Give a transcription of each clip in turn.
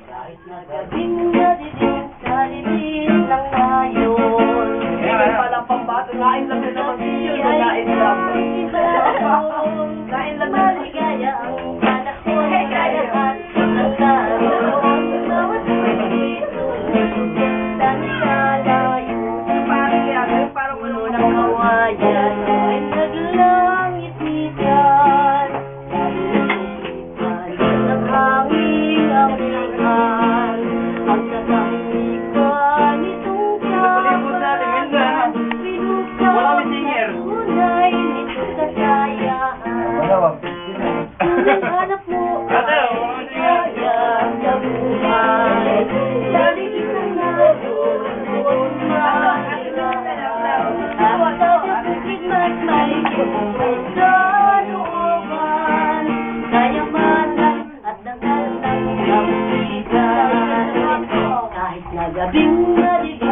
Kahit na gabing madilim sa lilim ng ngayon Kaya palang pambato, lain lang din naman yun, lain lang. Kain lang maligaya ang panahon sa lahat ng tao. Bawat dito, dami sa layo. Parang yan, parang ano Puno ng kawayan dangal ng kapitan. Kahit na gabing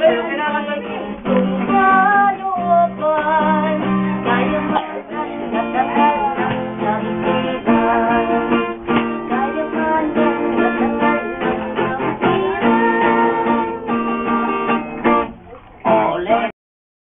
live